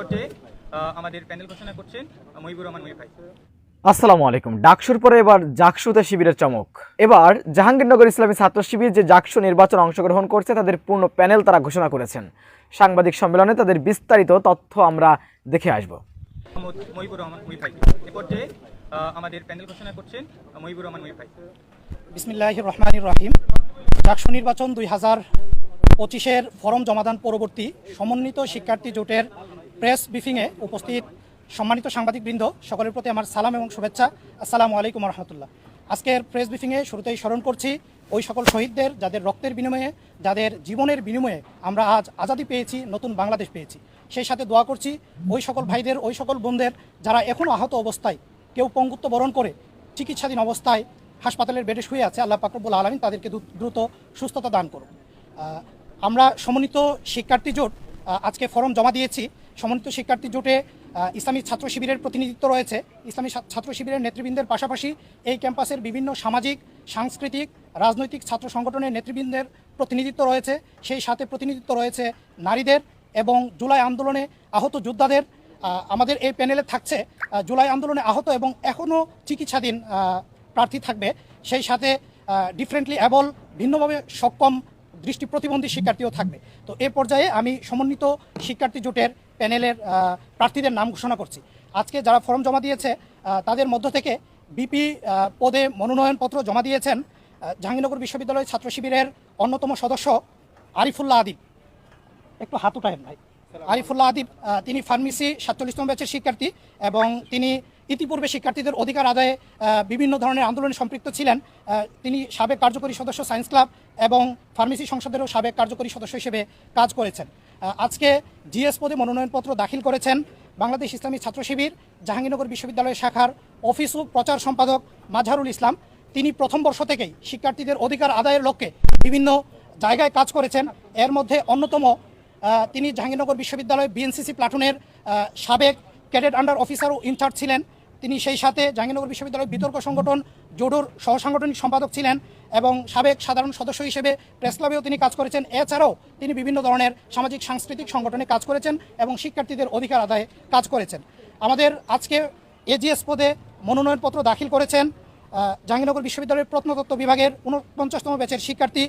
পর্যায়ে আমাদের প্যানেল ঘোষণা করছেন মহিবুর রহমান মহিব ভাই। আসসালামু আলাইকুম। ডাকসুর পরে এবার জাকসুতে শিবিরের চমক। এবার জাহাঙ্গীরনগর ইসলামী ছাত্র শিবির যে জাকসু নির্বাচন অংশগ্রহণ করছে তাদের পূর্ণ প্যানেল তারা ঘোষণা করেছেন। সাংবাদিক সম্মেলনে তাদের বিস্তারিত তথ্য আমরা দেখে আসব। মহিবুর রহমান মহিব ভাই। এ পর্যায়ে আমাদের প্যানেল ঘোষণা করছেন মহিবুর রহমান মহিব ভাই। বিসমিল্লাহ রহমান রহিম। ডাকসু নির্বাচন দুই হাজার পঁচিশের ফরম জমাদান পরবর্তী সমন্বিত শিক্ষার্থী জোটের প্রেস ব্রিফিংয়ে উপস্থিত সম্মানিত সাংবাদিকবৃন্দ, সকলের প্রতি আমার সালাম এবং শুভেচ্ছা। আসসালামু আলাইকুম রহমতুল্লাহ আজকের প্রেস ব্রিফিংয়ে শুরুতেই স্মরণ করছি, ওই সকল শহীদদের, যাদের রক্তের বিনিময়ে, যাদের জীবনের বিনিময়ে আমরা আজ আজাদি পেয়েছি, নতুন বাংলাদেশ পেয়েছি। সেই সাথে দোয়া করছি, ওই সকল ভাইদের, ওই সকল বোনদের, যারা এখনও আহত অবস্থায়, কেউ পঙ্গুত্ব বরণ করে চিকিৎসাধীন অবস্থায় হাসপাতালের বেডে শুয়ে আছে, আল্লাহ পাকরবুল আলমিন তাদেরকে দ্রু- দ্রুত সুস্থতা দান করুন আমরা সমন্বিত শিক্ষার্থী জোট আজকে ফর্ম জমা দিয়েছি। সমন্বিত শিক্ষার্থী জোটে ইসলামী ছাত্র শিবিরের প্রতিনিধিত্ব রয়েছে। ইসলামী ছাত্র শিবিরের নেতৃবৃন্দের পাশাপাশি এই ক্যাম্পাসের বিভিন্ন সামাজিক, সাংস্কৃতিক, রাজনৈতিক ছাত্র সংগঠনের নেতৃবৃন্দের প্রতিনিধিত্ব রয়েছে। সেই সাথে প্রতিনিধিত্ব রয়েছে নারীদের এবং জুলাই আন্দোলনে আহত যোদ্ধাদের। আমাদের এই প্যানেলে থাকছে জুলাই আন্দোলনে আহত এবং এখনও চিকিৎসাধীন প্রার্থী থাকবে। সেই সাথে ডিফারেন্টলি অ্যাবল ভিন্নভাবে সক্ষম দৃষ্টি প্রতিবন্ধী শিক্ষার্থীও থাকবে। তো এ পর্যায়ে আমি সমন্বিত শিক্ষার্থী জোটের প্যানেলের প্রার্থীদের নাম ঘোষণা করছি। আজকে যারা ফর্ম জমা দিয়েছে তাদের মধ্য থেকে বিপি পদে মনোনয়নপত্র জমা দিয়েছেন জাহাঙ্গীরনগর বিশ্ববিদ্যালয় ছাত্র শিবিরের অন্যতম সদস্য আরিফুল্লাহ আদিব। একটু হাত উঠায়েন ভাই। আরিফুল্লাহ আদিব তিনি ফার্মেসি সাতচল্লিশতম ব্যাচের শিক্ষার্থী এবং তিনি ইতিপূর্বে শিক্ষার্থীদের অধিকার আদায়ে বিভিন্ন ধরনের আন্দোলনে সম্পৃক্ত ছিলেন। তিনি সাবেক কার্যকরী সদস্য সায়েন্স ক্লাব এবং ফার্মেসি সংসদেরও সাবেক কার্যকরী সদস্য হিসেবে কাজ করেছেন। আজকে জিএস পদে মনোনয়নপত্র দাখিল করেছেন বাংলাদেশ ইসলামী ছাত্র শিবির, জাহাঙ্গীরনগর বিশ্ববিদ্যালয় শাখার অফিস ও প্রচার সম্পাদক মাজহারুল ইসলাম। তিনি প্রথম বর্ষ থেকেই শিক্ষার্থীদের অধিকার আদায়ের লক্ষ্যে বিভিন্ন জায়গায় কাজ করেছেন। এর মধ্যে অন্যতম তিনি জাহাঙ্গীরনগর বিশ্ববিদ্যালয় বিএনসিসি প্লাটুনের সাবেক ক্যাডেট আন্ডার অফিসার ও ইনচার্জ ছিলেন। তিনি সেই সাথে জাহাঙ্গীরনগর বিশ্ববিদ্যালয় বিতর্ক সংগঠন জোডোর সহসাংগঠনিক সম্পাদক ছিলেন এবং সাবেক সাধারণ সদস্য হিসেবে প্রেস ক্লাবেও তিনি কাজ করেছেন। এছাড়াও তিনি বিভিন্ন ধরনের সামাজিক সাংস্কৃতিক সংগঠনে কাজ করেছেন এবং শিক্ষার্থীদের অধিকার আদায়ে কাজ করেছেন। আমাদের আজকে এজিএস পদে মনোনয়নপত্র দাখিল করেছেন জাহাঙ্গীরনগর বিশ্ববিদ্যালয়ের প্রত্নতত্ত্ব বিভাগের উনপঞ্চাশতম ব্যাচের শিক্ষার্থী,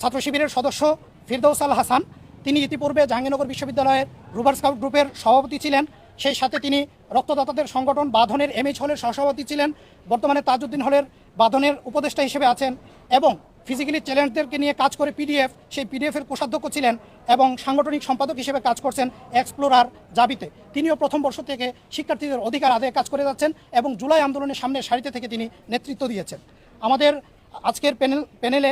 ছাত্র শিবিরের সদস্য ফিরদৌস আল হাসান। তিনি ইতিপূর্বে জাহাঙ্গীরনগর বিশ্ববিদ্যালয়ের রুবার স্কাউট গ্রুপের সভাপতি ছিলেন। সেই সাথে তিনি রক্তদাতাদের সংগঠন বাঁধনের এমএইচ হলের সহসভাপতি ছিলেন, বর্তমানে তাজউদ্দিন হলের বাঁধনের উপদেষ্টা হিসেবে আছেন এবং ফিজিক্যালি চ্যালেঞ্জদেরকে নিয়ে কাজ করে পিডিএফ সেই পিডিএফের কোষাধ্যক্ষ ছিলেন এবং সাংগঠনিক সম্পাদক হিসেবে কাজ করছেন এক্সপ্লোরার জাবিতে। তিনিও প্রথম বর্ষ থেকে শিক্ষার্থীদের অধিকার আদায়ে কাজ করে যাচ্ছেন এবং জুলাই আন্দোলনের সামনে সারিতে থেকে তিনি নেতৃত্ব দিয়েছেন। আমাদের আজকের প্যানেল, প্যানেলে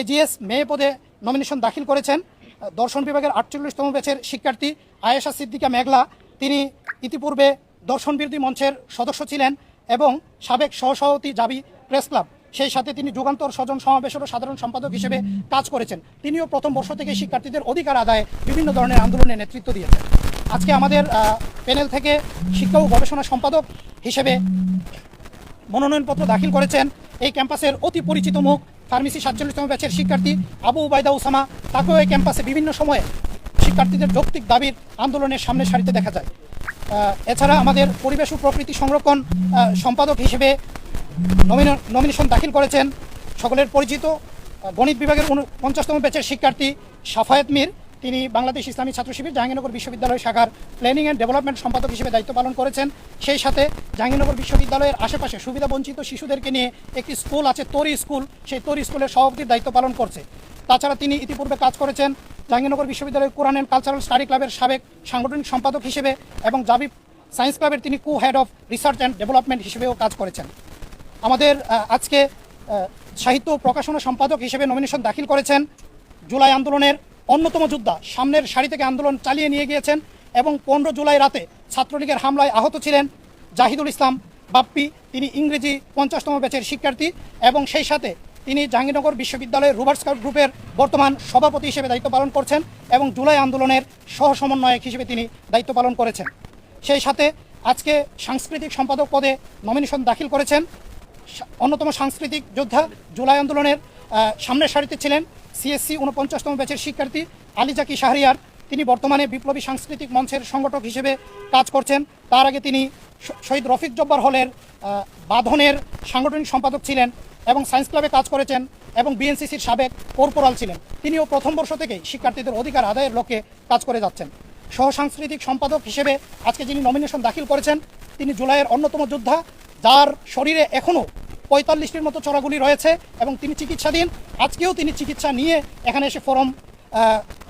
এজিএস মেয়ে পদে নমিনেশন দাখিল করেছেন দর্শন বিভাগের আটচল্লিশতম ব্যাচের শিক্ষার্থী আয়েশা সিদ্দিকা মেঘলা। তিনি ইতিপূর্বে দর্শন বিরোধী মঞ্চের সদস্য ছিলেন এবং সাবেক সহসভাপতি জাবি প্রেস ক্লাব সেই সাথে তিনি যুগান্তর স্বজন সমাবেশেরও সাধারণ সম্পাদক হিসেবে কাজ করেছেন। তিনিও প্রথম বর্ষ থেকে শিক্ষার্থীদের অধিকার আদায়ে বিভিন্ন ধরনের আন্দোলনে নেতৃত্ব দিয়েছেন। আজকে আমাদের প্যানেল থেকে শিক্ষা ও গবেষণা সম্পাদক হিসেবে মনোনয়নপত্র দাখিল করেছেন এই ক্যাম্পাসের অতি পরিচিত মুখ, ফার্মেসি সাতচল্লিশতম ব্যাচের শিক্ষার্থী আবু উবায়দা উসামা। তাকেও এই ক্যাম্পাসে বিভিন্ন সময়ে শিক্ষার্থীদের যৌক্তিক দাবির আন্দোলনের সামনে সারিতে দেখা যায়। এছাড়া আমাদের পরিবেশ ও প্রকৃতি সংরক্ষণ সম্পাদক হিসেবে নমিনেশন দাখিল করেছেন সকলের পরিচিত গণিত বিভাগের পঞ্চাশতম ব্যাচের শিক্ষার্থী সাফায়েত মির। তিনি বাংলাদেশ ইসলামী ছাত্র শিবির জাহাঙ্গীরনগর বিশ্ববিদ্যালয় শাখার প্ল্যানিং অ্যান্ড ডেভেলপমেন্ট সম্পাদক হিসেবে দায়িত্ব পালন করেছেন। সেই সাথে জাহাঙ্গীরনগর বিশ্ববিদ্যালয়ের আশেপাশে সুবিধাবঞ্চিত শিশুদেরকে নিয়ে একটি স্কুল আছে, তরি স্কুল। সেই তরি স্কুলের সভাপতির দায়িত্ব পালন করছে। তাছাড়া তিনি ইতিপূর্বে কাজ করেছেন জাহাঙ্গীরনগর বিশ্ববিদ্যালয়ের কোরআন অ্যান্ড কালচারাল স্টাডি ক্লাবের সাবেক সাংগঠনিক সম্পাদক হিসেবে এবং জাবিব সায়েন্স ক্লাবের তিনি co head of research and development হিসেবেও কাজ করেছেন। আমাদের আজকে সাহিত্য প্রকাশনা সম্পাদক হিসেবে নমিনেশন দাখিল করেছেন জুলাই আন্দোলনের অন্যতম যোদ্ধা, সামনের সারি থেকে আন্দোলন চালিয়ে নিয়ে গিয়েছেন এবং পনেরো জুলাই রাতে ছাত্রলীগের হামলায় আহত ছিলেন জাহিদুল ইসলাম বাপ্পি। তিনি ইংরেজি পঞ্চাশতম ব্যাচের শিক্ষার্থী এবং সেই সাথে তিনি জাহাঙ্গীরনগর বিশ্ববিদ্যালয়ের রুবার স্কাউট গ্রুপের বর্তমান সভাপতি হিসেবে দায়িত্ব পালন করছেন এবং জুলাই আন্দোলনের সহ সমন্বয়ক হিসেবে তিনি দায়িত্ব পালন করেছেন। সেই সাথে আজকে সাংস্কৃতিক সম্পাদক পদে নমিনেশন দাখিল করেছেন। অন্যতম সাংস্কৃতিক যোদ্ধা জুলাই আন্দোলনের সামনের সারিতে ছিলেন সিএসসি উনপঞ্চাশতম ব্যাচের শিক্ষার্থী আলী জাকি শাহরিয়ার। তিনি বর্তমানে বিপ্লবী সাংস্কৃতিক মঞ্চের সংগঠক হিসেবে কাজ করছেন। তার আগে তিনি শহীদ রফিক জব্বার হলের বাঁধনের সাংগঠনিক সম্পাদক ছিলেন। এবং সায়েন্স ক্লাবে কাজ করেছেন এবং বিএনসিসির সাবেক কর্পোরাল ছিলেন। তিনিও প্রথম বর্ষ থেকেই শিক্ষার্থীদের অধিকার আদায়ের লক্ষ্যে কাজ করে যাচ্ছেন। সহ সাংস্কৃতিক সম্পাদক হিসেবে আজকে যিনি নমিনেশন দাখিল করেছেন, তিনি জুলাইয়ের অন্যতম যোদ্ধা, যার শরীরে এখনও পঁয়তাল্লিশটির মতো চড়াগুলি রয়েছে এবং তিনি চিকিৎসাধীন। আজকেও তিনি চিকিৎসা নিয়ে এখানে এসে ফরম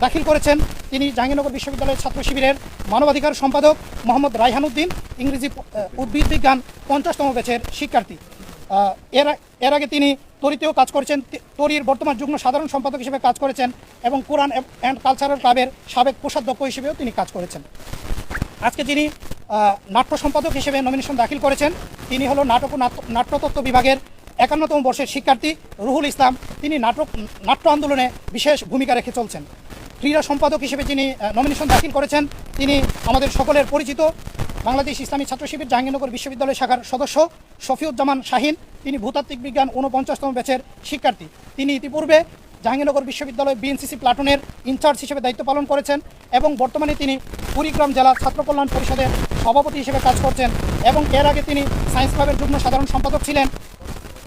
দাখিল করেছেন। তিনি জাহাঙ্গীরনগর বিশ্ববিদ্যালয়ের ছাত্র শিবিরের মানবাধিকার সম্পাদক মোহাম্মদ রায়হানুদ্দিন ইংরেজি উদ্ভিদ বিজ্ঞান পঞ্চাশতম ব্যাচের শিক্ষার্থী। এর এর আগে তিনি তরিতেও কাজ করেছেন তরির বর্তমান যুগ্ম সাধারণ সম্পাদক হিসেবে কাজ করেছেন এবং কোরআন অ্যান্ড কালচারাল ক্লাবের সাবেক কোষাধ্যক্ষ হিসেবেও তিনি কাজ করেছেন। আজকে যিনি নাট্য সম্পাদক হিসেবে নমিনেশন দাখিল করেছেন, তিনি হলো নাটক ও নাট্য- নাট্যতত্ত্ব বিভাগের একান্নতম বর্ষের শিক্ষার্থী রুহুল ইসলাম। তিনি নাটক নাট্য আন্দোলনে বিশেষ ভূমিকা রেখে চলছেন। ক্রীড়া সম্পাদক হিসেবে যিনি নমিনেশন দাখিল করেছেন, তিনি আমাদের সকলের পরিচিত বাংলাদেশ ইসলামী ছাত্র শিবির জাহাঙ্গীরনগর বিশ্ববিদ্যালয় শাখার সদস্য শফিউজ্জামান শাহিন। তিনি ভূতাত্ত্বিক বিজ্ঞান ঊনপঞ্চাশতম ব্যাচের শিক্ষার্থী। তিনি ইতিপূর্বে জাহাঙ্গীরনগর বিশ্ববিদ্যালয় বিএনসিসি প্লাটুনের ইনচার্জ হিসেবে দায়িত্ব পালন করেছেন এবং বর্তমানে তিনি কুড়িগ্রাম জেলা ছাত্র কল্যাণ পরিষদের সভাপতি হিসেবে কাজ করছেন এবং এর আগে তিনি সায়েন্স ক্লাবের যুগ্ম সাধারণ সম্পাদক ছিলেন।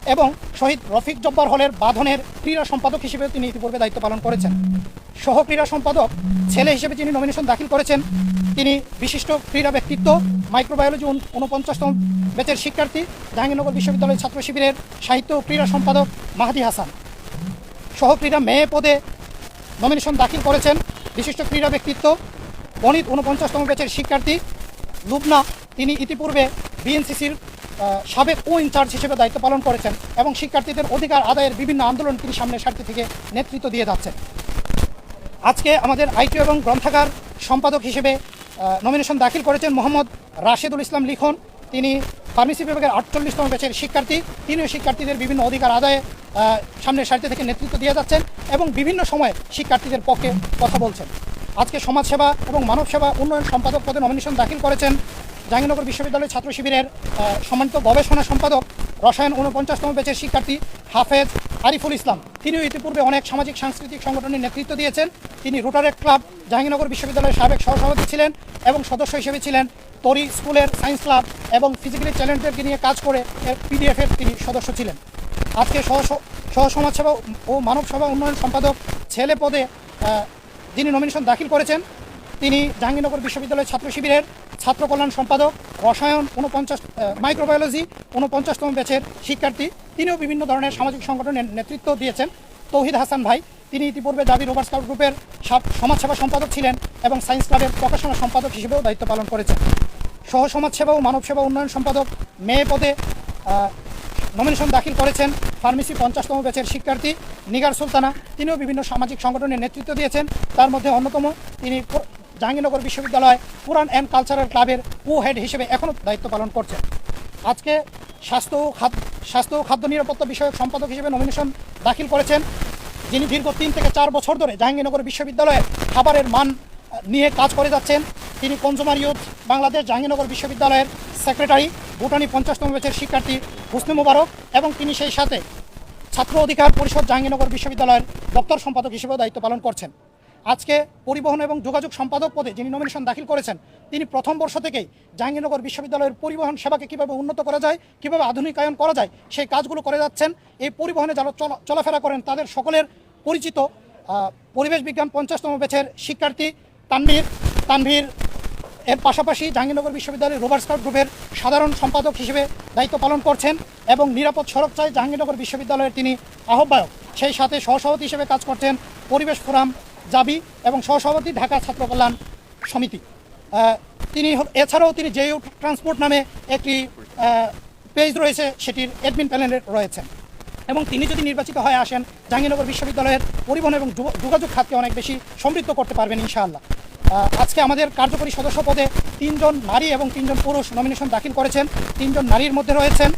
এবং শহীদ রফিক জব্বার হলের বাঁধনের ক্রীড়া সম্পাদক হিসেবে তিনি ইতিপূর্বে দায়িত্ব পালন করেছেন। সহ ক্রীড়া সম্পাদক, ছেলে হিসেবে যিনি নমিনেশন দাখিল করেছেন, তিনি বিশিষ্ট ক্রীড়া ব্যক্তিত্ব মাইক্রোবায়োলজি উন- ঊনপঞ্চাশতম ব্যাচের শিক্ষার্থী, জাহাঙ্গীরনগর বিশ্ববিদ্যালয়ের ছাত্র শিবিরের সাহিত্য ও ক্রীড়া সম্পাদক মাহাদি হাসান। সহ ক্রীড়া মেয়ে পদে নমিনেশন দাখিল করেছেন বিশিষ্ট ক্রীড়া ব্যক্তিত্ব, গণিত ঊনপঞ্চাশতম ব্যাচের শিক্ষার্থী, লুবনা। তিনি ইতিপূর্বে বিএনসিসির সাবেক ও ইনচার্জ হিসেবে দায়িত্ব পালন করেছেন এবং শিক্ষার্থীদের অধিকার আদায়ের বিভিন্ন আন্দোলন তিনি সামনের সারিতে থেকে নেতৃত্ব দিয়ে যাচ্ছেন। আজকে আমাদের আইটি এবং গ্রন্থাগার সম্পাদক হিসেবে নমিনেশন দাখিল করেছেন মোহাম্মদ রাশেদুল ইসলাম লিখন। তিনি ফার্মেসি বিভাগের আটচল্লিশতম ব্যাচের শিক্ষার্থী। তিনিও শিক্ষার্থীদের বিভিন্ন অধিকার আদায়ে সামনের সারিতে থেকে নেতৃত্ব দিয়ে যাচ্ছেন এবং বিভিন্ন সময়ে শিক্ষার্থীদের পক্ষে কথা বলছেন। আজকে সমাজসেবা এবং মানবসেবা উন্নয়ন সম্পাদক পদে নমিনেশন দাখিল করেছেন জাহাঙ্গীরনগর বিশ্ববিদ্যালয় ছাত্র শিবিরের সম্মানিত গবেষণা সম্পাদক, রসায়ন ঊনপঞ্চাশতম ব্যাচের শিক্ষার্থী হাফেজ আরিফুল ইসলাম। তিনিও ইতিপূর্বে অনেক সামাজিক, সাংস্কৃতিক সংগঠনের নেতৃত্ব দিয়েছেন। তিনি রোটারেট ক্লাব, জাহাঙ্গীরনগর বিশ্ববিদ্যালয়ের সাবেক সহসভাপতি ছিলেন এবং সদস্য হিসেবে ছিলেন। তরি স্কুলের সায়েন্স ক্লাব এবং ফিজিক্যালি চ্যালেঞ্জদেরকে নিয়ে কাজ করে পিডিএফের তিনি সদস্য ছিলেন। আজকে সহ সমাজসেবা ও মানব সেবা উন্নয়ন সম্পাদক ছেলে পদে যিনি নমিনেশন দাখিল করেছেন, তিনি জাহাঙ্গীরনগর বিশ্ববিদ্যালয় ছাত্র শিবিরের ছাত্র কল্যাণ সম্পাদক, রসায়ন ঊনপঞ্চাশ মাইক্রোবায়োলজি ঊনপঞ্চাশতম ব্যাচের শিক্ষার্থী। তিনিও বিভিন্ন ধরনের সামাজিক সংগঠনের নেতৃত্ব দিয়েছেন। তৌহিদ হাসান ভাই, তিনি ইতিপূর্বে দাবি রোভার স্কাউট গ্রুপের সাব- সমাজসেবা সম্পাদক ছিলেন এবং সায়েন্স ক্লাবের প্রকাশনা সম্পাদক হিসেবেও দায়িত্ব পালন করেছেন। সহ, সমাজসেবা ও মানব সেবা উন্নয়ন সম্পাদক মেয়ে পদে নমিনেশন দাখিল করেছেন ফার্মেসি পঞ্চাশতম ব্যাচের শিক্ষার্থী নিগার সুলতানা। তিনিও বিভিন্ন সামাজিক সংগঠনের নেতৃত্ব দিয়েছেন। তার মধ্যে অন্যতম, তিনি জাহাঙ্গীরনগর বিশ্ববিদ্যালয় পুরান অ্যান্ড কালচারাল ক্লাবের কো হেড হিসেবে এখনও দায়িত্ব পালন করছেন আজকে স্বাস্থ্য খাদ্য স্বাস্থ্য খাদ্য নিরাপত্তা বিষয়ক সম্পাদক হিসেবে নমিনেশন দাখিল করেছেন, যিনি দীর্ঘ তিন থেকে চার বছর ধরে জাহাঙ্গীরনগর বিশ্ববিদ্যালয়ে খাবারের মান নিয়ে কাজ করে যাচ্ছেন। তিনি কনজুমার ইউথ বাংলাদেশ জাহাঙ্গীরনগর বিশ্ববিদ্যালয়ের সেক্রেটারি, ভুটানি পঞ্চাশতম ব্যাচের শিক্ষার্থী হুসনে মুবারক এবং তিনি সেই সাথে ছাত্র অধিকার পরিষদ জাহাঙ্গীরনগর বিশ্ববিদ্যালয়ের দপ্তর সম্পাদক হিসেবেও দায়িত্ব পালন করছেন। আজকে পরিবহন এবং যোগাযোগ সম্পাদক পদে যিনি নমিনেশন দাখিল করেছেন, তিনি প্রথম বর্ষ থেকেই জাহাঙ্গীরনগর বিশ্ববিদ্যালয়ের পরিবহন সেবাকে কীভাবে উন্নত করা যায়, কীভাবে আধুনিকায়ন করা যায়, সেই কাজগুলো করে যাচ্ছেন। এই পরিবহনে যারা চলা- চলাফেরা করেন, তাদের সকলের পরিচিত পরিবেশ বিজ্ঞান পঞ্চাশতম ব্যাচের শিক্ষার্থী তানভীর। তানভীর এর পাশাপাশি জাহাঙ্গীরনগর বিশ্ববিদ্যালয়ের রোভার স্কাউট গ্রুপের সাধারণ সম্পাদক হিসেবে দায়িত্ব পালন করছেন এবং নিরাপদ সড়ক চাই জাহাঙ্গীরনগর বিশ্ববিদ্যালয়ের তিনি আহ্বায়ক। সেই সাথে সহসভাপতি হিসেবে কাজ করছেন পরিবেশ ফোরাম জাবি এবং সহসভাপতি ঢাকা ছাত্র কল্যাণ সমিতি। তিনি এছাড়াও তিনি জেইউ ট্রান্সপোর্ট নামে একটি পেজ রয়েছে, সেটির অ্যাডমিন প্যানেলে রয়েছেন। এবং তিনি যদি নির্বাচিত হয়ে আসেন, জাহাঙ্গীরনগর বিশ্ববিদ্যালয়ের পরিবহন এবং যোগাযোগ খাতকে অনেক বেশি সমৃদ্ধ করতে পারবেন ইনশাআল্লাহ। আজকে আমাদের কার্যকরী সদস্য পদে তিনজন নারী এবং তিনজন পুরুষ নমিনেশন দাখিল করেছেন। তিনজন নারীর মধ্যে রয়েছেন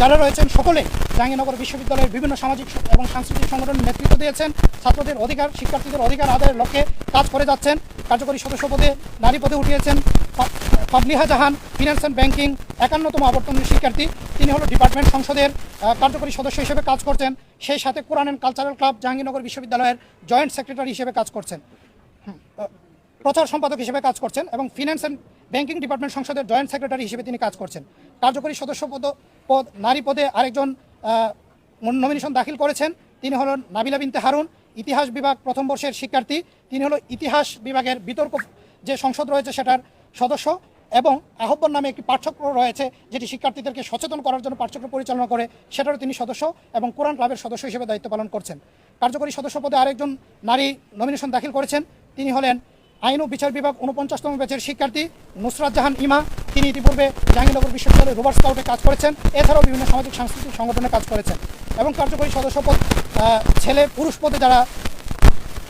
যারা রয়েছেন সকলে জাহাঙ্গীরনগর বিশ্ববিদ্যালয়ের বিভিন্ন সামাজিক এবং সাংস্কৃতিক সংগঠনের নেতৃত্ব দিয়েছেন। ছাত্রদের অধিকার, শিক্ষার্থীদের অধিকার আদায়ের লক্ষ্যে কাজ করে যাচ্ছেন কার্যকরী সদস্য পদে নারী পদে উঠিয়েছেন পাবলিহা জাহান ফিনান্স অ্যান্ড ব্যাংকিং একান্নতম আবর্তনের শিক্ষার্থী। তিনি হলো ডিপার্টমেন্ট সংসদের কার্যকরী সদস্য হিসেবে কাজ করছেন। সেই সাথে Quran and cultural club Jahangirnagar বিশ্ববিদ্যালয়ের জয়েন্ট সেক্রেটারি হিসেবে কাজ করছেন। প্রচার সম্পাদক হিসেবে কাজ করছেন এবং ফিনান্স অ্যান্ড ব্যাংকিং ডিপার্টমেন্ট সংসদের জয়েন্ট সেক্রেটারি হিসেবে তিনি কাজ করছেন। কার্যকরী সদস্য পদ পদ, নারী পদে আরেকজন নমিনেশন দাখিল করেছেন। তিনি হলেন নাবিলা বিনতে হারুন। ইতিহাস বিভাগ প্রথম বর্ষের শিক্ষার্থী, তিনি হলো ইতিহাস বিভাগের বিতর্ক যে সংসদ রয়েছে সেটার সদস্য এবং আহ্বান নামে একটি পাঠ্যক্রম রয়েছে যেটি শিক্ষার্থীদেরকে সচেতন করার জন্য পাঠ্যক্রম পরিচালনা করে, সেটারও তিনি সদস্য এবং কোরআন ক্লাবের সদস্য হিসেবে দায়িত্ব পালন করছেন। কার্যকরী সদস্য পদে আরেকজন নারী নমিনেশন দাখিল করেছেন, তিনি হলেন আইন ও বিচার বিভাগ উনপঞ্চাশতম ব্যাচের শিক্ষার্থী নুসরাত জাহান ইমা। তিনি ইতিপূর্বে জাহাঙ্গীরনগর বিশ্ববিদ্যালয়ের রোভার স্কাউটে কাজ করেছেন। এছাড়াও বিভিন্ন সামাজিক সাংস্কৃতিক সংগঠনে কাজ করেছেন এবং কার্যকরী সদস্য পদ ছেলে পুরুষ পদে যারা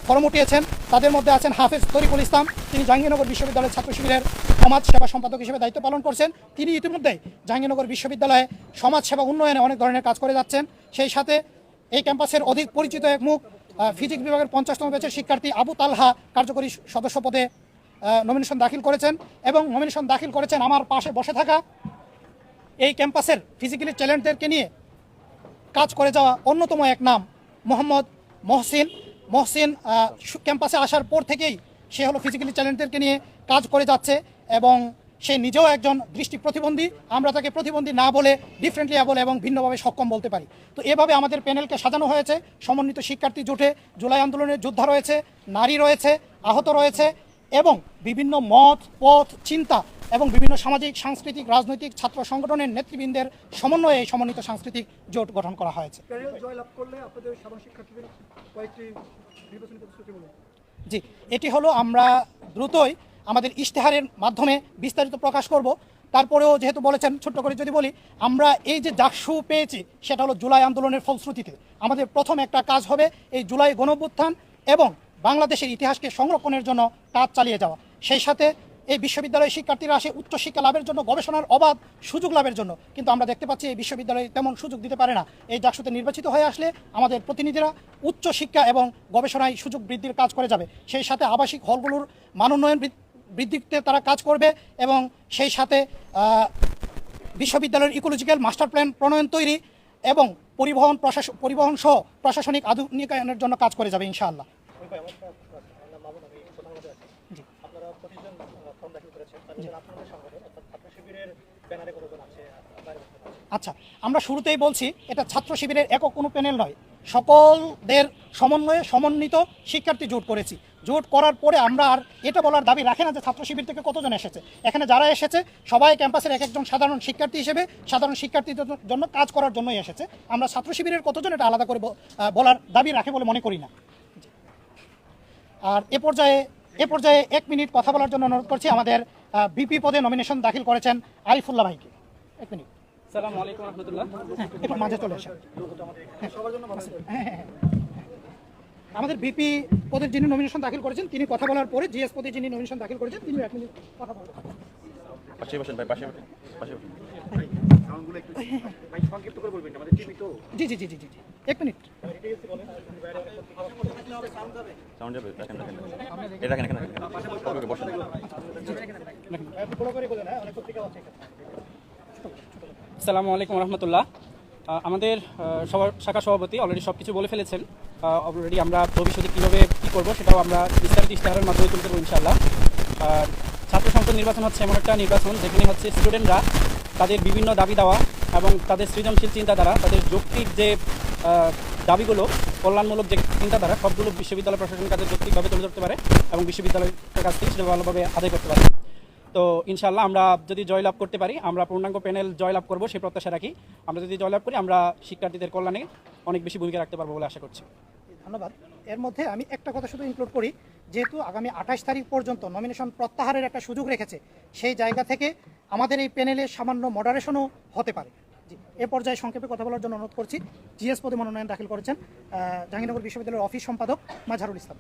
ফরম উঠিয়েছেন, তাদের মধ্যে আছেন হাফেজ তরিকুল ইসলাম। তিনি জাহাঙ্গীরনগর বিশ্ববিদ্যালয়ের ছাত্র শিবিরের সমাজ সেবা সম্পাদক হিসেবে দায়িত্ব পালন করছেন। তিনি ইতিমধ্যেই জাহাঙ্গীরনগর বিশ্ববিদ্যালয়ে সমাজ সেবা উন্নয়নে অনেক ধরনের কাজ করে যাচ্ছেন। সেই সাথে এই ক্যাম্পাসের অধিক পরিচিত এক মুখ ফিজিক্স বিভাগের পঞ্চাশতম ব্যাচের শিক্ষার্থী আবু তালহা কার্যকরী সদস্য পদে নমিনেশন দাখিল করেছেন এবং নমিনেশন দাখিল করেছেন আমার পাশে বসে থাকা এই ক্যাম্পাসের ফিজিক্যালি ট্যালেন্টদেরকে নিয়ে কাজ করে যাওয়া অন্যতম এক নাম মোহাম্মদ মহসিন। মহসিন ক্যাম্পাসে আসার পর থেকেই সে হলো ফিজিক্যালি ট্যালেন্টেডকে নিয়ে কাজ করে যাচ্ছে এবং সে নিজেও একজন দৃষ্টি প্রতিবন্ধী। আমরা তাকে প্রতিবন্ধী না বলে ডিফারেন্টলি বলে এবং ভিন্নভাবে সক্ষম বলতে পারি। তো এভাবে আমাদের প্যানেলকে সাজানো হয়েছে। সমন্বিত শিক্ষার্থী জোটে, জুলাই আন্দোলনের যোদ্ধা রয়েছে, নারী রয়েছে, আহত রয়েছে এবং বিভিন্ন মত, পথ, চিন্তা এবং বিভিন্ন সামাজিক, সাংস্কৃতিক, রাজনৈতিক, ছাত্র সংগঠনের নেতৃবৃন্দের সমন্বয়ে এই সমন্বিত সাংস্কৃতিক জোট গঠন করা হয়েছে। জি, এটি হলো আমরা দ্রুতই আমাদের ইশতেহারের মাধ্যমে বিস্তারিত প্রকাশ করব। তারপরেও যেহেতু বলেছেন, ছোট্ট করে যদি বলি, আমরা এই যে জাকসু পেয়েছি, সেটা হলো জুলাই আন্দোলনের ফলশ্রুতিতে। আমাদের প্রথম একটা কাজ হবে এই জুলাই গণভ্যুত্থান এবং বাংলাদেশের ইতিহাসকে সংরক্ষণের জন্য কাজ চালিয়ে যাওয়া। সেই সাথে এই বিশ্ববিদ্যালয়ের শিক্ষার্থীরা আসে উচ্চশিক্ষা লাভের জন্য, গবেষণার অবাধ সুযোগ লাভের জন্য। কিন্তু আমরা দেখতে পাচ্ছি এই বিশ্ববিদ্যালয় তেমন সুযোগ দিতে পারে না। এই জাকসুতে নির্বাচিত হয়ে আসলে আমাদের প্রতিনিধিরা উচ্চশিক্ষা এবং গবেষণায় সুযোগ বৃদ্ধির কাজ করে যাবে। সেই সাথে আবাসিক হলগুলোর মানোন্নয়ন বৃদ্ধ- বৃদ্ধিতে তারা কাজ করবে এবং সেই সাথে বিশ্ববিদ্যালয়ের ইকোলজিক্যাল মাস্টার প্ল্যান প্রণয়ন তৈরি এবং পরিবহন প্রশাসন পরিবহন সহ প্রশাসনিক আধুনিকায়নের জন্য কাজ করে যাবে ইনশাআল্লাহ জি আপনারা পঁচিশজন ফর্ম দাখিল করেছেন তার ভিতরে আপনাদের সংগঠন অর্থাৎ ছাত্র শিবিরের ব্যানারে কতজন আছে বাইরে কতজন আছে? আচ্ছা আমরা শুরুতেই বলছি, এটা ছাত্র শিবিরের একক কোনো প্যানেল নয়। সকলদের সমন্বয়ে সমন্বিত শিক্ষার্থী জোট করেছি। জোট করার পরে আমরা আর এটা বলার দাবি রাখে না যে ছাত্র শিবির থেকে কতজন এসেছে। এখানে যারা এসেছে, সবাই ক্যাম্পাসের এক একজন সাধারণ শিক্ষার্থী হিসেবে, সাধারণ শিক্ষার্থীদের জন্য কাজ করার জন্যই এসেছে। আমরা ছাত্র শিবিরের কতজন এটা আলাদা করে বলার দাবি রাখে বলে মনে করি না। আর এ পর্যায়ে এ পর্যায়ে এক মিনিট কথা বলার জন্য অনুরোধ করছি আমাদের বিপি পদে নমিনেশন দাখিল করেছেন আরিফুল্লাহ ভাইকে। এক মিনিট। সালাম আলাইকুম রহমতুল্লাহ। হ্যাঁ একটু মাঝে চলে আসেন। হ্যাঁ, হ্যাঁ। আমাদের বিপি পদের যিনি নমিনেশন দাখিল করেছেন তিনি কথা বলার পরে জিএস পদে যিনি নমিনেশন দাখিল করেছেন তিনি এক মিনিট কথা বলবেন। পাশে বসেন ভাই পাশে বসেন পাশে বসেন। জি জি জি জি জি জি। এক মিনিট সাউন্ড যাবে দেখেন দেখেন দেখেন এখানে। ওকে, বসেন করে। সালাম আলাইকুম রহমতুল্লাহ আমাদের সবার শাখা সভাপতি অলরেডি সব কিছু বলে ফেলেছেন অলরেডি আমরা ভবিষ্যতে কীভাবে কী করব সেটাও আমরা বিস্তারিত ইশতেহারের মাধ্যমে তুলতে পারব ইনশাল্লাহ আর সংসদ নির্বাচন হচ্ছে, এমন একটা নির্বাচন যেখানে হচ্ছে স্টুডেন্টরা তাদের বিভিন্ন দাবি দেওয়া এবং তাদের সৃজনশীল চিন্তাধারা, তাদের যৌক্তিক যে দাবিগুলো, কল্যাণমূলক যে চিন্তাধারা, সবগুলো বিশ্ববিদ্যালয় প্রশাসন কাছে যৌক্তিকভাবে তুলে ধরতে পারে এবং বিশ্ববিদ্যালয়ের কাছ থেকে সেটা ভালোভাবে আদায় করতে পারে। তো ইনশাল্লাহ আমরা যদি জয়লাভ করতে পারি, আমরা পূর্ণাঙ্গ প্যানেল জয়লাভ করব, সেই প্রত্যাশা রাখি। আমরা যদি জয়লাভ করি, আমরা শিক্ষার্থীদের কল্যাণে অনেক বেশি ভূমিকা রাখতে পারব বলে আশা করছি। ধন্যবাদ। এর মধ্যে আমি একটা কথা শুধু ইনক্লুড করি, যেহেতু আগামী আঠাশ তারিখ পর্যন্ত নমিনেশন প্রত্যাহারের একটা সুযোগ রেখেছে, সেই জায়গা থেকে আমাদের এই প্যানেলে সামান্য মডারেশনও হতে পারে। এ পর্যায়ে সংক্ষেপে কথা বলার জন্য অনুরোধ করছি। জিএস পদে মনোনয়ন দাখিল করেছেন জাহাঙ্গীরনগর বিশ্ববিদ্যালয়ের অফিস সম্পাদক মাঝারুল ইসলাম।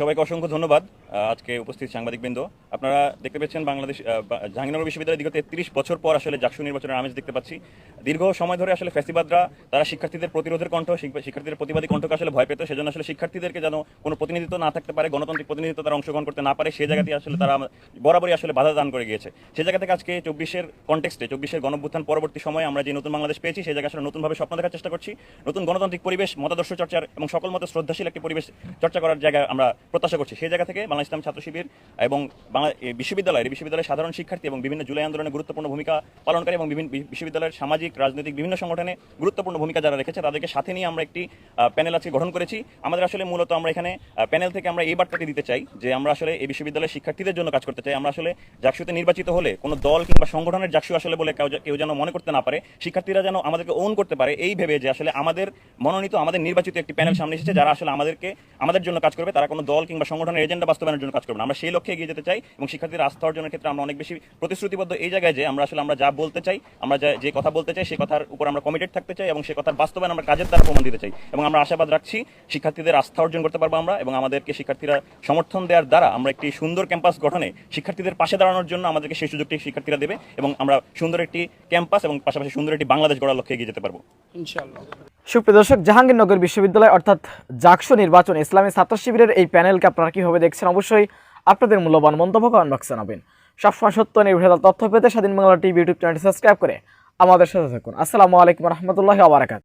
সবাইকে অসংখ্য ধন্যবাদ। আজকে উপস্থিত সাংবাদিকবৃন্দ। আপনারা দেখতে পাচ্ছেন বাংলাদেশ জাহাঙ্গীরনগর বিশ্ববিদ্যালয় দীর্ঘ তেত্রিশ বছর পর আসলে জাকসু নির্বাচনের আমেজ দেখতে পাচ্ছি। দীর্ঘ সময় ধরে আসলে ফ্যাসিবাদরা তারা শিক্ষার্থীদের প্রতিরোধের কণ্ঠ, শিক্ষা- শিক্ষার্থীদের প্রতিবাদী কণ্ঠকে আসলে ভয় পেত, সেজন্য আসলে শিক্ষার্থীদেরকে যেন কোনো প্রতিনিধিত্ব না থাকতে পারে, গণতান্ত্রিক প্রতিনিধিত্ব তারা অংশগ্রহণ করতে না পারে সেই জায়গাতে আসলে তারা বরাবরই আসলে বাধা দান করে গিয়েছে। সেই জায়গা থেকে আজকে চব্বিশের কন্টেক্সটে চব্বিশের গণভ্যুত্থান পরবর্তী সময়ে আমরা যে নতুন বাংলাদেশ পেয়েছি, সেই জায়গায় আসলে নতুনভাবে স্বপ্ন দেখার চেষ্টা করছি। নতুন গণতান্ত্রিক পরিবেশ, মতাদর্শ চর্চার এবং সকল মতে শ্রদ্ধাশীল একটি পরিবেশ চর্চা করার জায়গায় আমরা প্রত্যাশা করছি। সেই জায়গা থেকে বাংলা ইসলাম ছাত্র শিবির এবং বাংলা বিশ্ববিদ্যালয়ের বিশ্ববিদ্যালয়ের সাধারণ শিক্ষার্থী এবং বিভিন্ন জুলাই আন্দোলনে গুরুত্বপূর্ণ ভূমিকা পালনকারী এবং বিভিন্ন বিশ্ববিদ্যালয়ের সামাজিক, রাজনৈতিক বিভিন্ন সংগঠনে গুরুত্বপূর্ণ ভূমিকা যারা রেখেছে তাদেরকে সাথে নিয়ে আমরা একটি প্যানেল আজকে গঠন করেছি। আমাদের আসলে মূলত আমরা এখানে প্যানেল থেকে আমরা এই বার্তাটি দিতে চাই যে আমরা আসলে এই বিশ্ববিদ্যালয়ের শিক্ষার্থীদের জন্য কাজ করতে চাই। আমরা আসলে জাকসুতে নির্বাচিত হলে কোনো দল কিংবা সংগঠনের জাকসু আসলে বলে কেউ যেন মনে করতে না পারে, শিক্ষার্থীরা যেন আমাদেরকে ওন করতে পারে এই ভেবে যে আসলে আমাদের মনোনীত, আমাদের নির্বাচিত একটি প্যানেল সামনে এসেছে যারা আসলে আমাদেরকে, আমাদের জন্য কাজ করবে। তারা কোনো দল কিংবা সংগঠনের এজেন্ডা বাস্তবায়নের জন্য কাজ করবে আমরা সেই লক্ষ্যে এগিয়ে যেতে চাই এবং শিক্ষার্থীদের আস্থা অর্জনের ক্ষেত্রে আমরা অনেক বেশি প্রতিশ্রুতিবদ্ধ এই জায়গায় যে আমরা আসলে আমরা যা বলতে চাই আমরা যে কথা বলতে চাই সেই কথার উপর আমরা কমিটেড থাকতে চাই এবং সেই কথার বাস্তবায়ন আমরা কাজের দ্বারা প্রমাণ দিতে চাই। এবং আমরা আশাবাদ রাখছি শিক্ষার্থীদের আস্থা অর্জন করতে পারব আমরা এবং আমাদেরকে শিক্ষার্থীরা সমর্থন দেওয়ার দ্বারা আমরা একটি সুন্দর ক্যাম্পাস গঠনে শিক্ষার্থীদের পাশে দাঁড়ানোর জন্য আমাদেরকে সেই সুযোগটি শিক্ষার্থীরা দেবে এবং আমরা সুন্দর একটি ক্যাম্পাস এবং পাশাপাশি সুন্দর একটি বাংলাদেশ গড়ার লক্ষ্যে এগিয়ে যেতে পারব। ইনশাআল্লাহ। সুপ্রিয় দর্শক জাহাঙ্গীরনগর বিশ্ববিদ্যালয় অর্থাৎ জাকসু নির্বাচন ইসলামী ছাত্র শিবিরের এই প্যানেলকে আপনারা কীভাবে দেখছেন? অবশ্যই আপনাদের মূল্যবান মন্তব্য কমেন্ট বক্সে জানাবেন। সবসময় সত্য নির্ভেজাল তথ্য পেতে স্বাধীন বাংলা টিভি ইউটিউব চ্যানেলটি সাবস্ক্রাইব করে আমাদের সাথে থাকুন। আসসালামু আলাইকুম রহমতুল্লাহ আবরাকাত